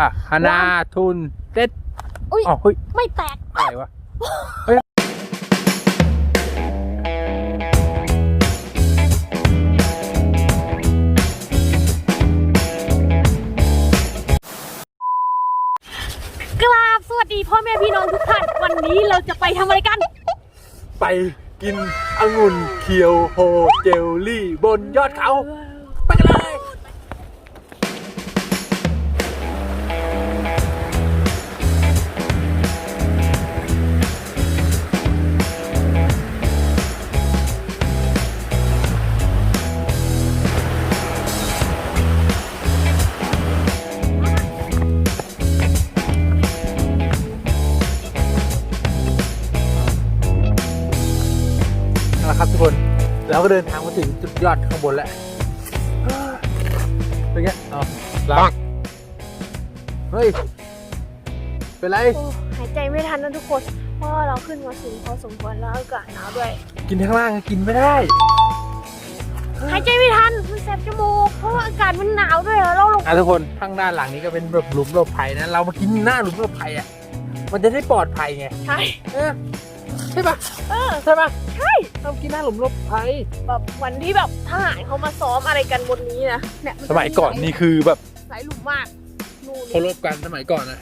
อะฮานาทุนเต็ดอุ๊ย อ๋อเฮ้ยไม่แตก อะไรวะเฮ้ยกราบสวัสดีพ่อแม่พี่น้องทุกท่าน วันนี้เราจะไปทำอะไรกัน ไปกินองุ่นเคียวโฮเจลลี่บนยอดเขา ก็เดินทางมาถึงจุดยอดข้างบนแล้วเป็นไงอ๋อหลังเฮ้ย เป็นไร โอ้หายใจไม่ทันนะทุกคน เพราะว่าเราขึ้นมาสูงพอสมควรแล้วอากาศหนาวด้วย กินข้างล่างก็กินไม่ได้ หายใจไม่ทันมันแสบจมูก เพราะว่าอากาศมันหนาวด้วยอะเราลงอะทุกคนข้างด้านหลังนี้ก็เป็นแบบหลุมหลบภัยนะ เรามากินหน้าหลุมหลบภัยอะ มันจะได้ปลอดภัยไง ใช่เออ ใช่ปะเออใช่ปะใช่เรากินหน้าหลุมหลบภัยแบบวันที่แบบทหารเขามาซ้อมอะไรกันบนนี้นะเนี่ยนสมัยก่อนนี่คือแบบสายหลุมมากนู่น เคารพกันสมัยก่อนนะ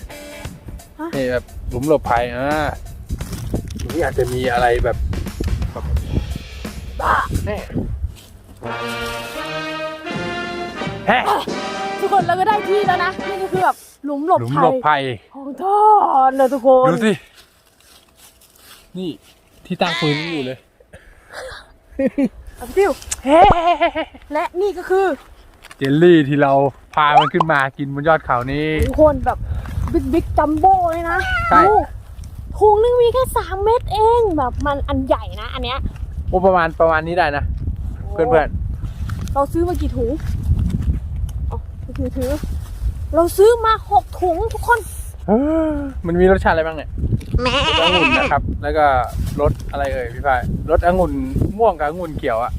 ฮะ นี่แบบหลุมหลบภัยอ่านี่อาจจะมีอะไรแบบแบบบ้าแน่แฮะทุกคนเราก็ได้ที่แล้วนะนี่ก็คือแบบหลุมหลบหลุมภัหลยบภัยของทอดนะทุกคนดูสิ นี่ที่ตั้งปืนนี่อยู่เลยเอาไปติวและนี่ก็คือเจลลี่ที่เราพามันขึ้นมากินบนยอดเขานี้ทุกคนแบบบิ๊กบิ๊กจัมโบ้เลยนะใช่ ดูถุงนึงมีแค่สามเม็ดเองแบบมันอันใหญ่นะ อันเนี้ยโอ้ประมาณประมาณนี้ได้นะ เพื่อนเพื่อนเราซื้อมากี่ถุงเอาถือถือ เราซื้อมาหกถุงทุกคน ๆเอ้อมันมีรสชาติอะไรบ้างเนี่ย รสองุ่นนะครับ แล้วก็รสอะไรเอ่ยพี่พายรสองุ่นม่วงกับองุ่นเขียวอะ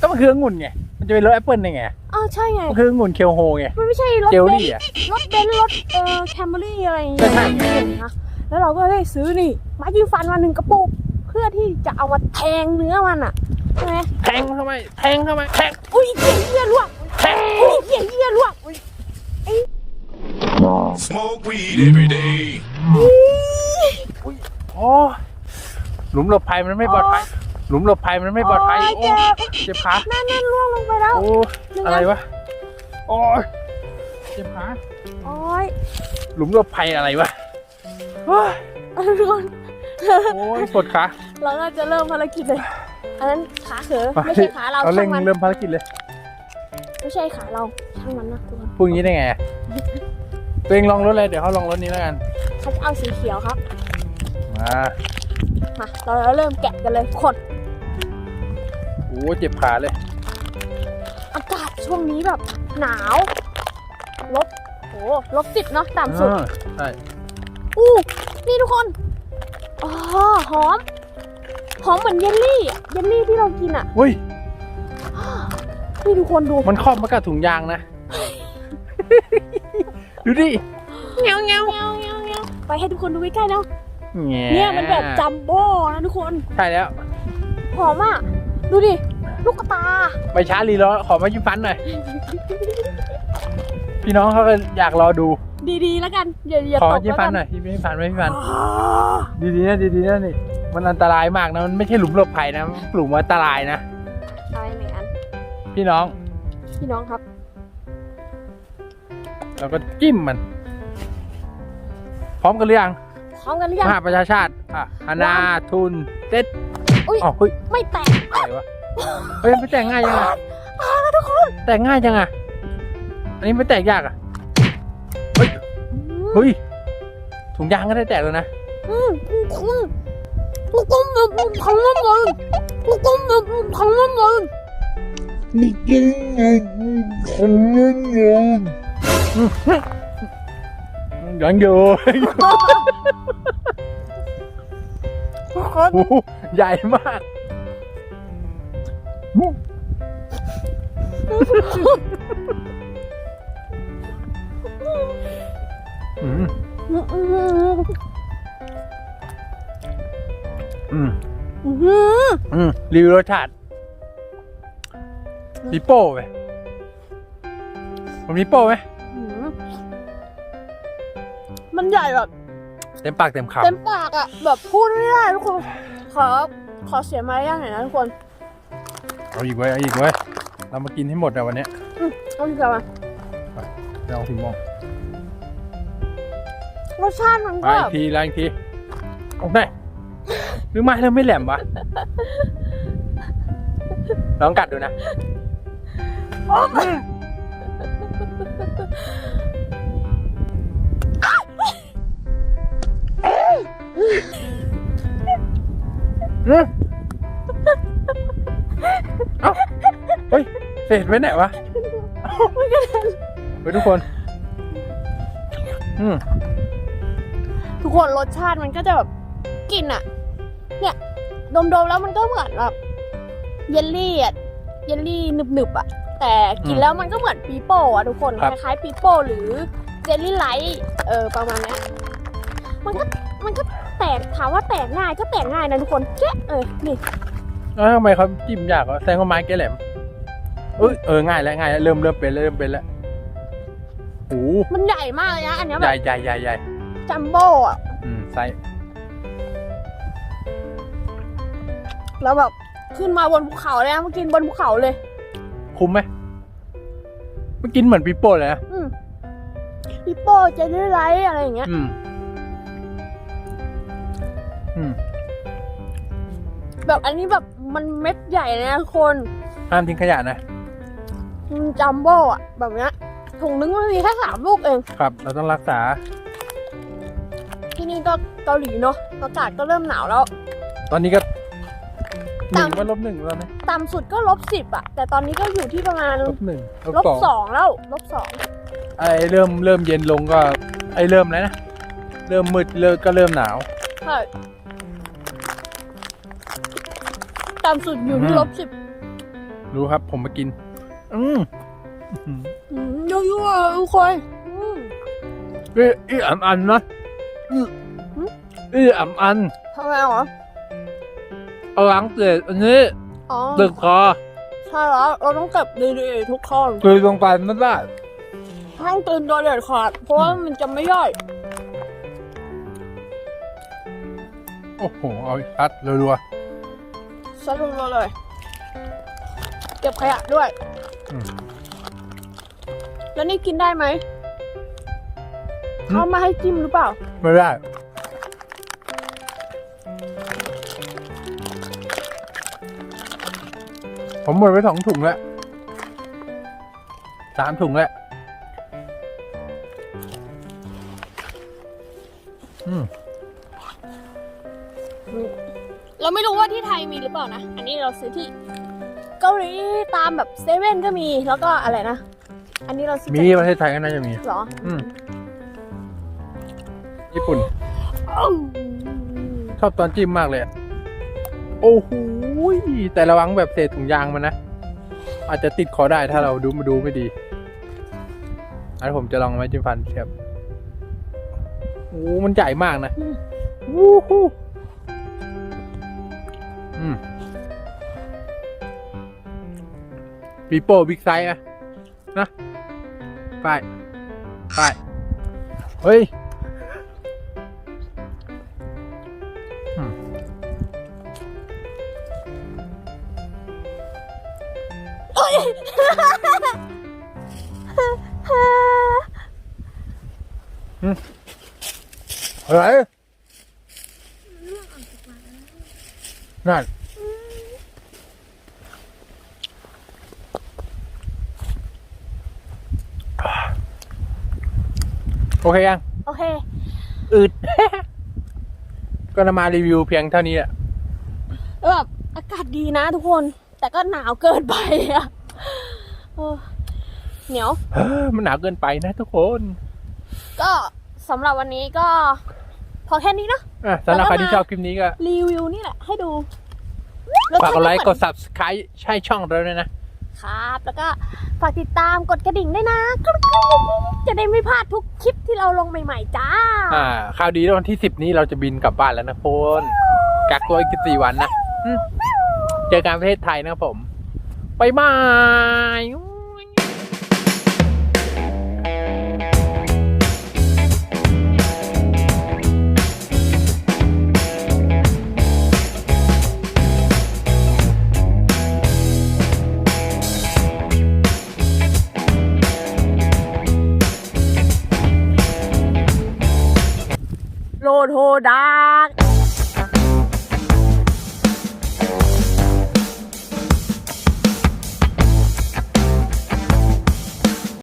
ก็มันคือองุ่นไงมันจะเป็นรสแอปเปิลได้ไงอ้าวใช่ไงมันคือองุ่นเคียวโฮไงมันไม่ใช่รถเจลเบนลี่ซ์อะรถเบนซ์รถเอ่อแคมเบอรี่อะไรอย่างเงี้ใช่ยใช่นะแล้วเราก็ได้ซื้อนี่ไม้จิ้มฟันมาหนึ่งกระปุกเพื่อที่จะเอามาแทงเนื้อมันอะใช่ไหมแทงเข้าไปแทงเข้าไปแทงอุ้ยเหี้ยเหี้ยล่วงแทงอุ้ยเหี้ยเหี้ยล่วงอุ้ย Smoke weed every day. อ๋อ หลุมหลบภัยมันไม่ปลอดภัยหลุมหลบภัยมันไม่ปลอดภัยโอ้โอ้ยเจ็บเจ็บขานั่นนั่นล่วงลงไปแล้วโอ้อะไรวะโอ้ยเจ็บขาโอ้ยหลุมหลบภัยอะไรวะโอ้ยทุกคนโอ้ยปวดขาเราน่าจะเริ่มภารกิจเลยอันนั้นขาเขอไม่ใช่ขาเราเอาเร่ช่างงมันเริ่มภารกิจเลยไม่ใช่ขาเราช่างมันนะทุกคนพูดอย่างนี้ได้ไงอะตัวเองลองรถเลยเดี๋ยวเขาลองรถนี้แล้วกันเขาจะเอาสีเขียวครับมา มาเราเริ่มแกะกันเลยขดโอ้เจ็บขาเลย อากาศช่วงนี้แบบหนาวลบโหลบสิบเนาะต่ำสุดอ่าใช่อู้นี่ทุกคนอ๋อหอม หอมเหมือนเยลลี่อะเยลลี่ที่เรากินอะเฮ้ยนี่ทุกคนดู มันครอบมากับถุงยางนะ ดูดิเงี้ยวเงี้ยวเงี้ยวเงี้ยวเงี้ยวไปให้ทุกคนดูใกล้ๆเนาะแง่ เนี่ยมันแบบจัมโบ้นะทุกคนใช่แล้ว หอมอะ ดูดิ ลูกตา ไปช้ารีรอขอมายิ้มฟันหน่อย พี่น้องเขาก็อยากรอดู ดีๆแล้วกันอย่าอย่าขอตกยิ้มแล้วฟักันนหน่อยยิ้มฟันไหมพี่ฟันอ๋อดีๆนะดีๆนะนี่ มันอันตรายมากนะ มันไม่ใช่หลุมหลบภัยนะมันหลุมอันตรายนะ อะไรหนึ่งอัน พี่น้อง พี่น้องครับเราก็จิ้มมัน พร้อมกันหรือยัง พร้อมกันหรือมยังหาประชาชาติอะฮานาทุนเต็ดอุ๊ย อ๋อเฮ้ยไม่แตกอะไรวะเฮ้ยไม่แตกง่ายยังไงอ่าทุกคนแตกง่ายจังอะอันนี้ไม่แตกยากอะเฮ้ยเฮ้ยถุงยางก็ได้แตกแล้วนะอืมคุณลูกกุ้งเนี่ยมันพังแล้วเงินลูกกุ้งเนี่ยมันพังแล้วเงินยังอยู่ทุก คนโอ้โหใหญ่มากทอืมอื้อหืออืม อื้อหืออืม รีวิวรสชาติปีโป้ไหมมันมีโป้ไหม อื้อหือมันใหญ่แบบ เต็มปากเต็มคำเต็มปากอะแบบพูดไม่ได้ทุกคนขอขอเสียมารยาทหน่อยนะทุกคนเอาอีกไว้ยเอาอีกไว้ยเรามากินให้หมดอะวันเนี้ยอืมเอาดีกว่ามาเราถึงมองรสชาติมันไปก็อีกทีแล้วอีกทีโอเคหรือไม่แล้วไม่แหลมวะลองกัดดูนะ เศษไว้ไหนวะไปทุกคน อืมทุกคนรสชาติมันก็จะแบบกลิ่นอะเนี่ยดมๆแล้วมันก็เหมือนแบบเยลลี่อะเยลลี่หนึบๆอะแต่กินอืมแล้วมันก็เหมือนปีโป้อะทุกคนครัคบล้ายๆปีโป้หรือเจลลี่ไลท์เออประมาณเนี้ยมันก็มันก็แตกถามว่าแตกง่ายก็แตกง่ายนะทุกคนแกะเออนี่แล้วทำไมเขาจิ้มยากวะแซงข้าไม้แกแหลม เอยเออง่ายแล้วง่ายแล้วเริ่มเริ่มเป็นแล้วเริ่มเป็นแล้วโอ้โหมันใหญ่มากเลยนะอันเนี้ยใหแบญ่บใหญ่ใหญ่ใหญ่จัมโบ้อะอืมไซส์แล้วแบบขึ้นมาบนภูเขาเลยนะมากินบนภูเขาเลย คุ้มไหมมันกินเหมือนปีโป้เลยนะอืมปีโป้เจลลี่ไลท์อะไรอย่างเงี้ย อืม อืมแบบอันนี้แบบมันเม็ดใหญ่เลยนะทุกคนห้ามทิ้งขยะนะมัน จัมโบ้อะแบบเนี้ยถุงนึงมันมีแค่สามลูกเอง ครับ เราต้องรักษา ที่นี่ก็เกาหลีเนาะอากาศก็เริ่มหนาวแล้ว ตอนนี้ก็หนึ่งต่ำว่าลบหนึ่งแล้วนะต่ำสุดก็ลบสิบอะแต่ตอนนี้ก็อยู่ที่ประมาณลบหนึ่งลบลบสองสองแล้วลบสองไอ้เริ่มเริ่มเย็นลงก็ ไอ้เริ่มแล้วนะ เริ่มมืดเริ่มก็เริ่มหนาวใช่ต่ำสุดอยู่ที่อืมลบสิบรู้ครับผมมากิน อืมอื้อหืออืมยั่วๆอะทุกคนอืมเอ้ยอีอ่ำอันนะอือหึอีอ่ำอันทำไมเหรอเอาล้างเศษอันนี้อ๋อตึกคอใช่แล้วเราต้องเก็บดีๆทุกข้อคือลงไปไม่ได้ห้ามตื่นตัวเด็ดขาดเพราะว่ามันจะไม่ย่อยโอ้โห เอาอีกชัดรัวสรุปเลย เก็บขยะด้วยอืม แล้วนี่กินได้ไหมเขามาให้จิ้มหรือเปล่าๆไม่ได้ ผมหมดไปสองถุงแล้วสามถุงแล้วอืมเราไม่รู้ว่าที่ไทยมีหรือเปล่านะ อันนี้เราซื้อที่ เกาหลีตามแบบเซเว่นก็มีแล้วก็อะไรนะ อันนี้เราซื้อมีจากประเทศไทยก็น่าจะมี เหรออืมญี่ปุ่น อ้าวชอบตอนจิ้มมากเลยอะโอ้โหยแต่ระวังแบบเศษถุงยางมันนะ อาจจะติดคอได้ถ้าเราดูมาดูไม่ดีอันนผมจะลองไม้จิ้มฟันเทียบโอ้มันใหญ่มากนะวู้ฮู้ ปีโป้บิ๊กไซส์อะนะไปไปเฮ้ยอะไรนั่น โอเคยัง โอเค อืด ก็นำมารีวิวเพียงเท่านี้แหละแล้วแบบอากาศดีนะทุกคน แต่ก็หนาวเกินไปอะโอ้เหนียว เฮ้ยมันหนาวเกินไปนะทุกคนก็สำหรับวันนี้ก็ พอแค่นี้เนาะอะสำหรับใครที่ชอบคลิปนี้ก็รีวิวนี่แหละให้ดู ฝากกดไลค์รสชติกด subscribe ใช่ช่องเราด้วยนะ ครับ แล้วก็ฝากติดตามกดกระดิ่งด้วยนะกรึ๊กกรึ๊กจะได้ไม่พลาดทุกคลิปที่เราลงใหม่ๆจ้า อ่าข่าวดีวันที่สิบนี้เราจะบินกลับบ้านแล้วนะคนกักตัวอีกสี่วันนะอืมเจอกันประเทศไทยนะครับผมบายบาย โลดโฮดาก